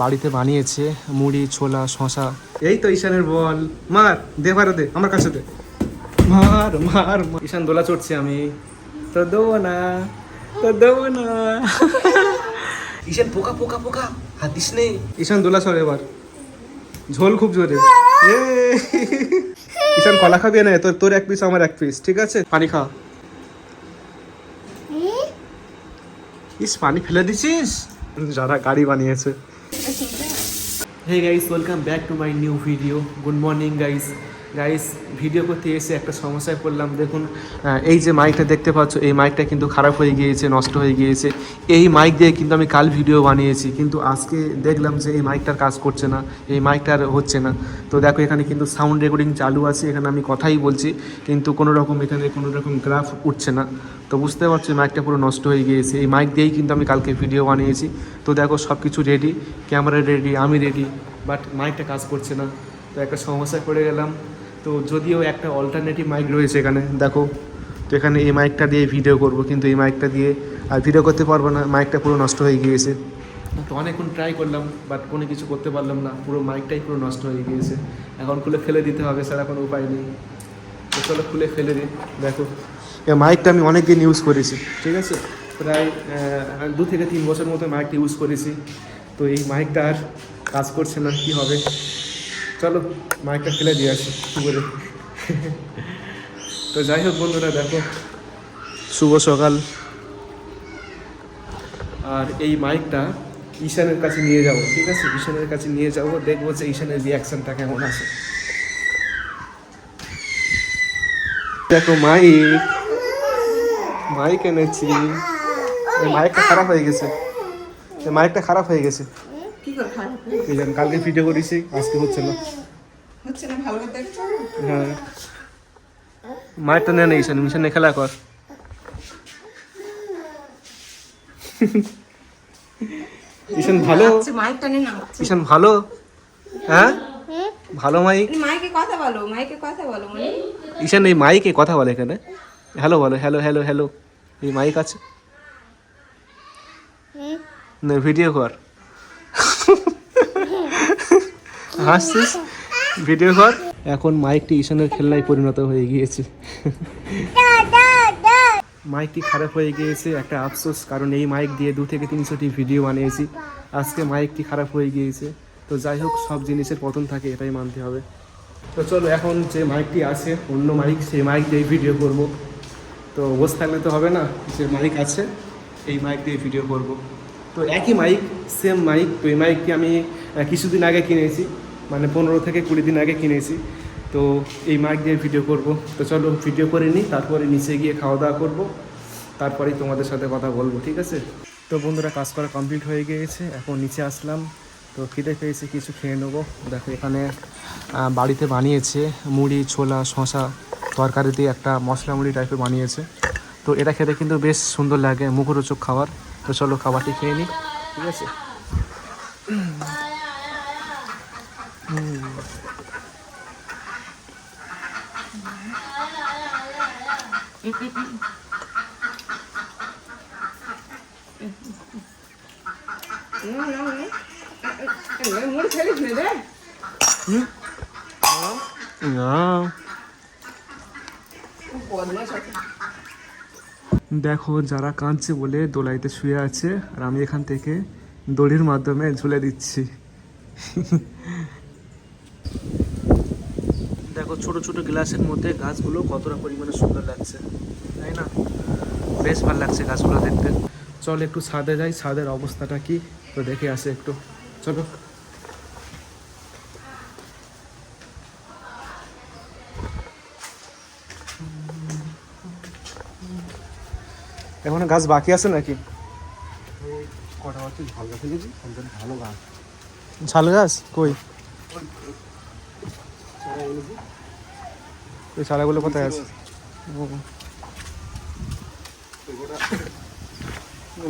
বাড়িতে বানিয়েছে মুড়ি ছোলা শশা এই তো ঈশানের বল। মার দে পারো দে আমার কাছে দে। মার মার। ঈশান দোলা চড়ছে আমি। তো দেবো না তো দেবো না। ঈশান পোকা পোকা পোকা হাত দিস নেই ঈশান দোলা চড়ে এবার। ঝোল খুব জোরে। এ ঈশান কলা খাবি না? তোর তোর এক পিস আমার এক পিস ঠিক আছে? পানি খা। ইস পানি ফেলে দিছিস? যারা গাড়ি বানিয়েছে। Hey guys welcome back to my new video good morning guys guys video করতে এসে একটা সমস্যায় পড়লাম। দেখুন এই যে মাইকটা দেখতে পাচ্ছ, এই মাইকটা কিন্তু খারাপ হয়ে গিয়েছে, নষ্ট হয়ে গিয়েছে। এই মাইক দিয়ে কিন্তু আমি কাল ভিডিও বানিয়েছি, কিন্তু আজকে দেখলাম যে এই মাইকটার কাজ করছে না, এই মাইকটার হচ্ছে না। তো দেখো, এখানে কিন্তু সাউন্ড রেকর্ডিং চালু আছে, এখানে আমি কথাই বলছি, কিন্তু কোনো রকম এখানে কোনো রকম গ্রাফ উঠছে না। তো বুঝতে পারছি মাইকটা পুরো নষ্ট হয়ে গিয়েছে। এই মাইক দিয়েই কিন্তু আমি কালকে ভিডিও বানিয়েছি। তো দেখো সব কিছু রেডি ক্যামেরা রেডি আমি রেডি বাট মাইকটা কাজ করছে না। তো একটা সমস্যায় পড়ে গেলাম। তো যদিও একটা অল্টারনেটিভ মাইক রয়েছে এখানে, দেখো। তো এখানে এই মাইকটা দিয়ে ভিডিও করব, কিন্তু এই মাইকটা দিয়ে আর ভিডিও করতে পারব না মাইকটা পুরো নষ্ট হয়ে গিয়েছে। তো অনেকক্ষণ ট্রাই করলাম বাট কোনো কিছু করতে পারলাম না, পুরো মাইকটাই পুরো নষ্ট হয়ে গিয়েছে। এখন খুলে ফেলে দিতে হবে, স্যার কোনো উপায় নেই। তো চলো খুলে ফেলে দিই, দেখো। এই মাইকটা আমি অনেক দিন ইউজ করেছি, ঠিক আছে? প্রায় দু থেকে তিন বছর মতো মাইকটা ইউজ করেছি। তো এই মাইকটা আর কাজ করছে না, কি হবে? চলো, মাইকটা ফেলে দিয়ে আসি করে তো যাই হোক বন্ধুরা, দেখো, শুভ সকাল। আর এই মাইকটা ঈশানের কাছে নিয়ে যাব, ঠিক আছে? ঈশানের কাছে নিয়ে যাব, দেখব যে ঈশানের রিয়াকশনটা কেমন আছে। দেখো, মাইক মাইক এনেছি। মাইকটা খারাপ হয়ে গেছে। মাইকটা খারাপ হয়ে গেছে। কি করে খারাপ এই জন্য কালকে ভিডিও করেছি আজকে হচ্ছে না। হচ্ছে না ভালো করে দেখছ? হ্যাঁ। মাইকটা নেই না ঈশান ঈশানে খেলা কর। ঈশান ভালো? ঈশান ভালো? হ্যাঁ? ভালো মাইক মাইকে কথা বলো মাইকে কথা বলো মানে। ঈশান এই মাইকে কথা বলে এখানে। হ্যালো বলো হ্যালো হ্যালো হ্যালো। এই মাইক আছে। না ভিডিও কর। হাসছিস? ভিডিও কর। এখন মাইকটি ঈশানের খেলনায় পরিণত হয়ে গিয়েছে। মাইকটি খারাপ হয়ে গিয়েছে, একটা আফসোস, কারণ এই মাইক দিয়ে দু থেকে তিনশোটি ভিডিও বানিয়েছি। আজকে মাইকটি খারাপ হয়ে গিয়েছে। তো যাই হোক, সব জিনিসের পতন থাকে, এটাই মানতে হবে। তো চলো, এখন যে মাইকটি আছে, অন্য মাইক, সেই মাইক দিয়ে ভিডিও করব। তো বসে থাকলে তো হবে না, যে মাইক আছে, এই মাইক দিয়ে ভিডিও করব। তো একই মাইক সেম মাইক তো এই মাইকটি আমি কিছুদিন আগে কিনেছি মানে পনেরো থেকে কুড়ি দিন আগে কিনেছি। তো এই মাইক দিয়ে ভিডিও করব। তো চলো ভিডিও করে নিই, তারপরে নিচে গিয়ে খাওয়া দাওয়া করব। তারপরেই তোমাদের সাথে কথা বলব, ঠিক আছে? তো বন্ধুরা, কাজ করা কমপ্লিট হয়ে গিয়েছে, এখন নিচে আসলাম। তো খিদে পেয়েছি, কিছু খেয়ে নেব। দেখো, এখানে বাড়িতে বানিয়েছে মুড়ি, ছোলা শশা তরকারি দিয়ে একটা মশলা মুড়ি টাইপের বানিয়েছে। তো এটা খেতে কিন্তু বেশ সুন্দর লাগে, মুখরোচক খাবার। তো চলো খাবারটি খেয়ে নিই। ঠিক আছে মুড়ি ফেলিস না রে বদমাস আছে দেখো, যারা কাঁদছে বলে দোলাইতে শুয়ে আছে, আর আমি এখান থেকে দড়ির মাধ্যমে ঝুলে দিচ্ছি। দেখো, ছোট ছোট গ্লাসের মধ্যে গাছগুলো কতটা পরিমাণে সুন্দর লাগছে, তাই না? বেশ ভালো লাগছে গাছগুলো দেখতে। চল একটু ছাদে যাই, ছাদের অবস্থাটা কি? তো দেখে আসে একটু। চলো। এখনও গাছ বাকি আছে নাকি? কটা হচ্ছে ঝাল গাছ ভালো গাছ ঝাল গাছ? কই? ওই চারাগুলো কোথায় আছে?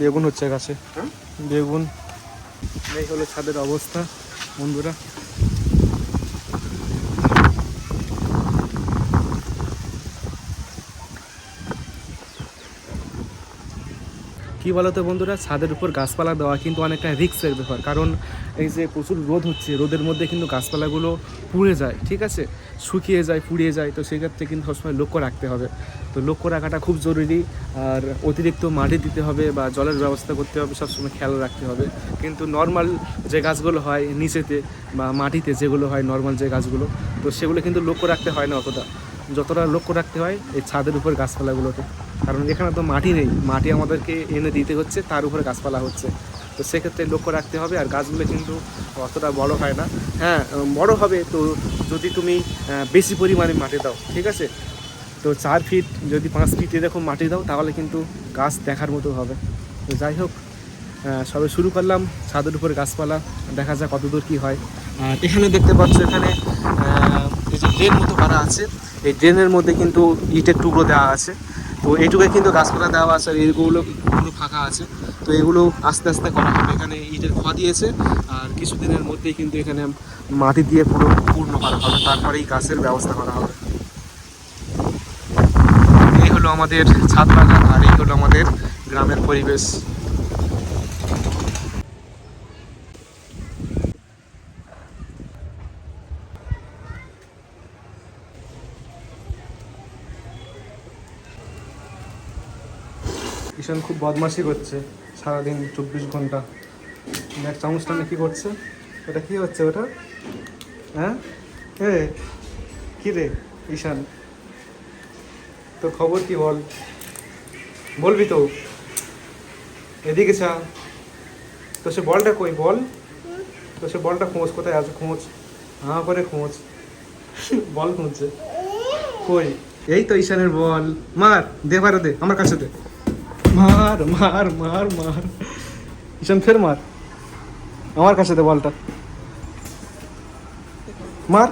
বেগুন হচ্ছে গাছে। হ্যাঁ? বেগুন। এই হলো ছাদের অবস্থা বন্ধুরা। কী বলতো বন্ধুরা? ছাদের উপর গাছপালা দেওয়া কিন্তু অনেকটা রিক্সের ব্যাপার। কারণ এই যে প্রচুর রোদ হচ্ছে, রোদের মধ্যে কিন্তু গাছপালাগুলো পুড়ে যায়, ঠিক আছে? শুকিয়ে যায়, পুড়িয়ে যায়, তো সেক্ষেত্রে কিন্তু সবসময় লক্ষ্য রাখতে হবে। তো লক্ষ্য রাখাটা খুব জরুরি, আর অতিরিক্ত মাটি দিতে হবে বা জলের ব্যবস্থা করতে হবে, সবসময় খেয়াল রাখতে হবে। কিন্তু নর্মাল যে গাছগুলো হয় নিচেতে বা মাটিতে যেগুলো হয় নর্মাল যে গাছগুলো, তো সেগুলো কিন্তু লক্ষ্য রাখতে হয় না অতটা। যতটা লক্ষ্য রাখতে হয় এই ছাদের উপর গাছপালাগুলোতে। কারণ এখানে তো মাটি নেই। মাটি আমাদেরকে এনে দিতে হচ্ছে, তার উপরে গাছপালা হচ্ছে। তো সেক্ষেত্রে লক্ষ্য রাখতে হবে, আর গাছগুলো কিন্তু অতটা বড় হয় না। হ্যাঁ বড় হবে তো যদি তুমি বেশি পরিমাণে মাটি দাও, ঠিক আছে? তো চার ফিট যদি পাঁচ ফিট এরকম মাটি দাও, তাহলে কিন্তু গাছ দেখার মতো হবে। তো যাই হোক সবে শুরু করলাম, ছাদের উপরে গাছপালা, দেখা যাক কতদূর কী হয়। এখানে দেখতে পাচ্ছ এখানে এই যে ড্রেন মতো করা আছে। এই ড্রেনের মধ্যে কিন্তু ইটের টুকরো দেওয়া আছে। তো এইটুকু কিন্তু গাছপালা দেওয়া আছে আর এইগুলো পুরো ফাঁকা আছে। তো এগুলো আস্তে আস্তে করা হবে। এখানে ইটের খোয়া দিয়েছে আর কিছুদিনের মধ্যেই কিন্তু এখানে মাটি দিয়ে পুরো পূর্ণ করা হবে। তারপরে এই গাছের ব্যবস্থা করা হবে। এই হলো আমাদের ছাদ বাগান আর এই হলো আমাদের গ্রামের পরিবেশ। ঈশান খুব বদমাশি করছে সারাদিন চব্বিশ ঘণ্টা। নেক্সট অনুষ্ঠানে কি করছে? ওটা কি হচ্ছে ওটা? হ্যাঁ? এ, কি রে, ঈশান? তোর খবর কি বল? বলবি তো। এদিকে চা তো সে বলটা কই? বল। তো সে বলটা খোঁজ, কোথায় আছে? খোঁজ। হাঁ করে খোঁজ। বল খুঁজছে। কই? এই তো ঈশানের বল। মার, দে পারো দে আমার কাছে দে। মার মার মার মার। ঈশান, ফের মার। আমার কাছে দে বলটা। মার।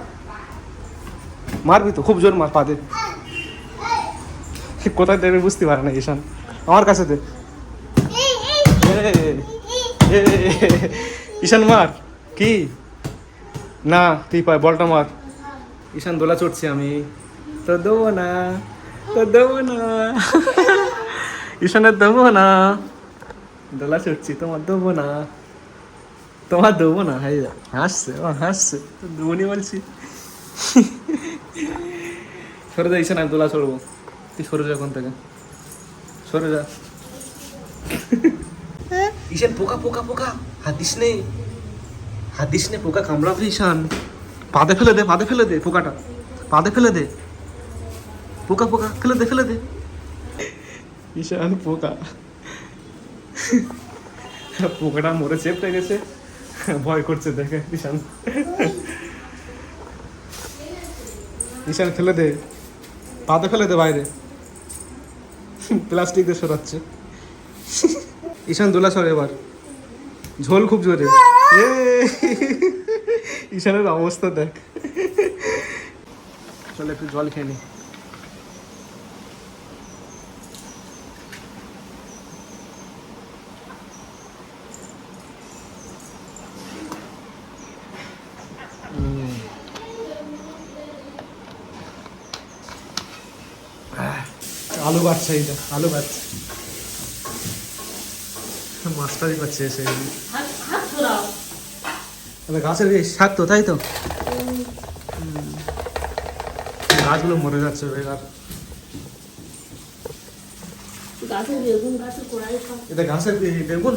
মারবি তো, খুব জোর মার পা দে। কোথায় দেবে বুঝতে পারে না ঈশান। আমার কাছে দে। ঈশান, মার। কি? না, তুই পায় বলটা মার। ঈশান, দোলা চড়ছি আমি। তো দেবো না, তো দেবো না। ঈশানের দেবো না। দোলা চড়ছি, তোমার দেবো না। তোমার দেবো না, হাই হাসছে, ও হাসছে। দেবনি বলছি। সরে যা ঈশান আমি দোলা চড়বো। তুই সরে যা ওখান থেকে। সরে যা। ঈশান, পোকা পোকা পোকা। হাত দিস নে। হাত নে, পোকা কামড়াবে ঈশান। পাদে ফেলে দে, পাদে ফেলে দে, পোকাটা। পাদে ফেলে দে। পোকা পোকা, ফেলে দে ফেলে দে। ঈশান পোকা পোকাটা মরে চেপটে গেছে ভয় করছে দেখে ঈশান ঈশান ফেলে দে পাতে ফেলে দে বাইরে প্লাস্টিক দিয়ে সরাচ্ছে ঈশান দোলা সর এবার ঝোল খুব জোরে এ ঈশানের অবস্থা দেখ চলো একটু জল খেয়ে নি আলু বাচ্চা এইটা আলু বাচ্চা। মাস্টারই করছে এসে তবে গাছের বেশ শাক তো তাই তো? গাছগুলো মরে যাচ্ছে বেকার এটা গাছের বেগুন?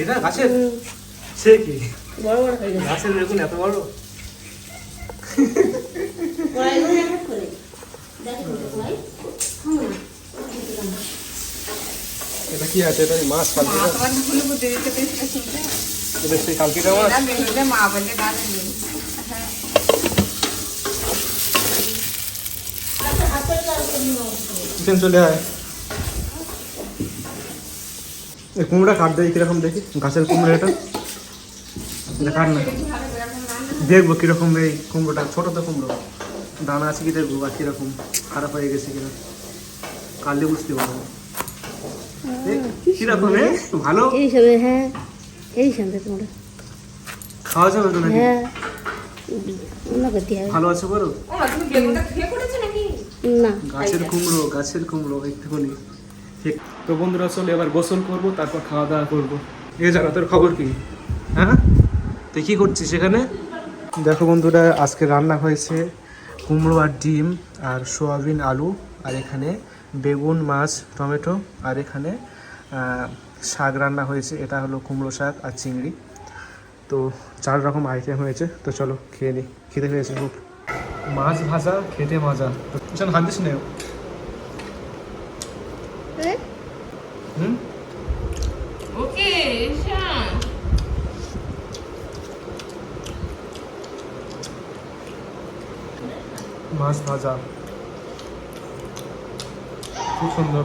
এটা গাছের? সে কি? বড় বড় গাছের বেগুন এত বড় কোড়াইগুলো এক করে দেখেন তো কোড়াই হুম এটা কি আছে? এটা মাছ কালকে শুনতে এটা সেই মাছ মা বলে কিচেন চলে আয়। এই কুমড়া কাট দেয় কীরকম দেখি? গাছের কুমড়া এটা। কাট না। দেখব কীরকম এই কুমড়োটা। ছোট তো কুমড়ো। দানা আছে কি দেখব বা কীরকম? খারাপ হয়ে গেছে কিনা? কাটলে বুঝতে পারব। কীরকম ভালো? এই সামনে হ্যাঁ। এই সামনে তোমরা। খাওয়া যাবে তো নাকি? হ্যাঁ। অন্য করতে হবে। ভালো আছে বলো? ও মা তুমি বেগুনটা খেয়ে পড়েছো নাকি? না। গাছের কুমড়ো গাছের কুমড়ো একটুখানি। তো বন্ধুরা চলো এবার গোসল করব তারপর খাওয়া দাওয়া করব। এ জানা তোর খবর কি? হ্যাঁ? তুই কী করছিস এখানে? দেখো বন্ধুরা আজকে রান্না হয়েছে কুমড়ো আর ডিম আর সোয়াবিন আলু আর এখানে বেগুন মাছ টমেটো আর এখানে শাক রান্না হয়েছে। এটা হলো কুমড়ো শাক আর চিংড়ি। তো চার রকম আইটেম হয়েছে। তো চলো খেয়ে নিই খেতে হয়েছে খুব। মাছ ভাজা খেতে মজা তো কিষান হাত দিস না হুম? ওকে মাছ ভাজা। খুব সুন্দর।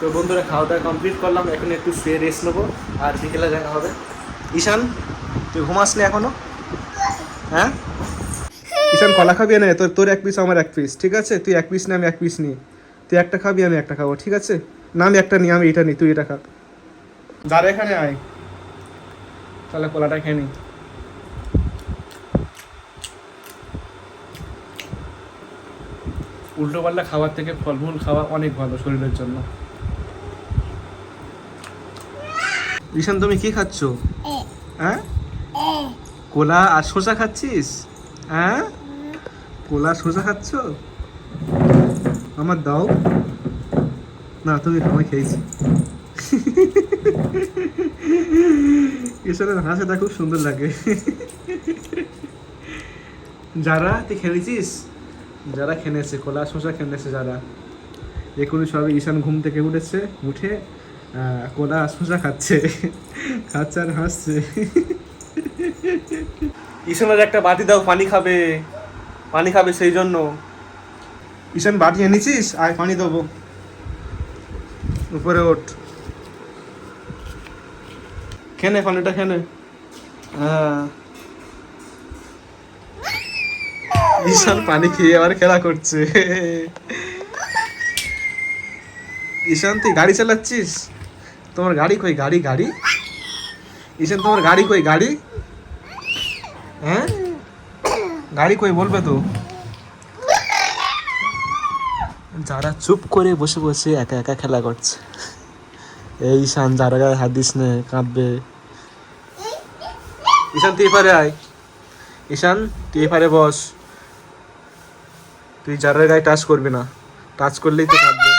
তো বন্ধুরা খাওয়া দাওয়া কমপ্লিট করলাম। এখন একটু শুয়ে রেস্ট নেব, আর বিকেলে দেখা হবে। ঈশান, তুই ঘুমাসনি এখনও? হ্যাঁ? ঈশান, কলা খাবি না? তোর তোর এক পিস আমার এক পিস ঠিক আছে? তুই এক পিস নে, আমি এক পিস নিই তুই একটা খাবি, আমি একটা খাব, ঠিক আছে? না, আমি একটা নিই আমি এটা নিই তুই এটা খা। দাঁড়া এখানে আয়। তাহলে কলাটা খেয়ে নিই উল্টো পাল্টা খাবার থেকে ফলমূল খাওয়া অনেক ভালো শরীরের জন্য। ঈশান তুমি কি খাচ্ছ? হ্যাঁ? কোলা আর শসা খাচ্ছিস? হ্যাঁ? কোলা শসা খাচ্ছ? আমার দাও। না তুমি খাওয়াই খেয়েছি। ঈশ্বরের হাসিটা খুব সুন্দর লাগে। যারা তুই খেলেছিস যারা খেনেছে কোলা শসা খেনেছে যারা এখনই সবে ঈশান ঘুম থেকে উঠেছে উঠে কোলা শসা খাচ্ছে খাচ্ছে আর হাসছে। ঈশানের একটা বাটি দাও পানি খাবে পানি খাবে সেই জন্য। ঈশান বাটি এনেছিস? আয় পানি দেবো। উপরে ওঠ। খেনে পানিটা খেনে। হ্যাঁ। ঈশান পানি খেয়ে আবার খেলা করছে। ঈশান, তুই গাড়ি চালাচ্ছিস? তোমার গাড়ি কই? গাড়ি গাড়ি? ঈশান, তোমার গাড়ি কই? গাড়ি? হ্যাঁ? গাড়ি কই বলবে তো? যারা চুপ করে বসে বসে একা একা খেলা করছে। এই ঈশান, যারা গায়ে হাত দিস না, কাঁদবে। ঈশান, তুই এপারে আয়। ঈশান, তুই এপারে বস। তুই জারের গায়ে টাচ করবি না। টাচ করলেই তো কাঁদবে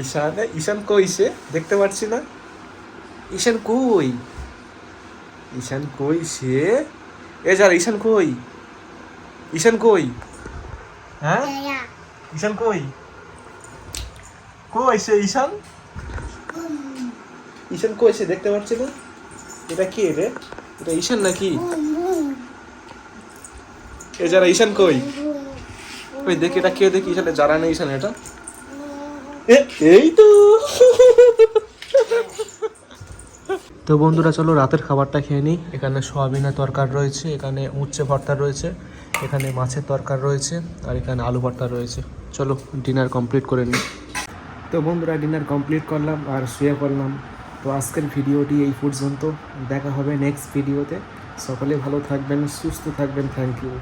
ঈশান ঈশান কই সে? দেখতে পাচ্ছি না। ঈশান কই? ঈশান কই সে? এ যারা ঈশান কই? ঈশান কই? হ্যাঁ? ঈশান কই? কই সে ঈশান? ঈশান সে দেখতে পাচ্ছি না এটা কি রে এটা ঈশান নাকি? এ যারা ঈশান কই? ওই দেখি এটা কে দেখি? ঈশান যারা নেই ঈশান এটা। এই তো। তো বন্ধুরা, চলো রাতের খাবারটা খেয়ে নিই। এখানে সোয়াবিনের তরকার রয়েছে, এখানে উচ্ছে ভর্তা রয়েছে, এখানে মাছের তরকার রয়েছে, আর এখানে আলু ভর্তা রয়েছে। চলো, ডিনার কমপ্লিট করে নিই। তো বন্ধুরা, ডিনার কমপ্লিট করলাম আর শুয়ে করলাম তো আজকের ভিডিওটি এই পর্যন্ত। দেখা হবে নেক্সট ভিডিওতে সকলে ভালো থাকবেন, সুস্থ থাকবেন। Thank you